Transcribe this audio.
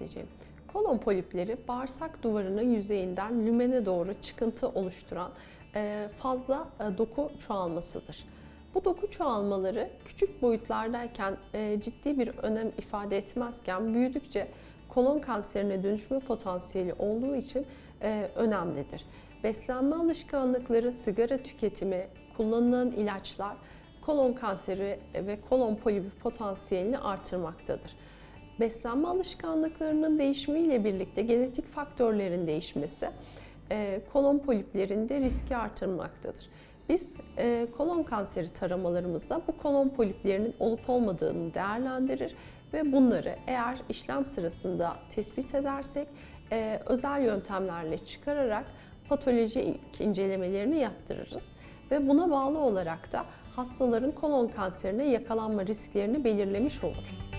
bahsedeceğim. Kolon polipleri bağırsak duvarının yüzeyinden lümene doğru çıkıntı oluşturan e, fazla e, doku çoğalmasıdır. Bu doku çoğalmaları küçük boyutlardayken e, ciddi bir önem ifade etmezken büyüdükçe kolon kanserine dönüşme potansiyeli olduğu için önemlidir. Beslenme alışkanlıkları, sigara tüketimi, kullanılan ilaçlar kolon kanseri ve kolon polipi potansiyelini artırmaktadır. Beslenme alışkanlıklarının değişimiyle birlikte genetik faktörlerin değişmesi e, kolon poliplerinde riski artırmaktadır. Biz e, kolon kanseri taramalarımızda bu kolon poliplerinin olup olmadığını değerlendirir ve bunları eğer işlem sırasında tespit edersek e, özel yöntemlerle çıkararak patolojik incelemelerini yaptırırız ve buna bağlı olarak da hastaların kolon kanserine yakalanma risklerini belirlemiş oluruz.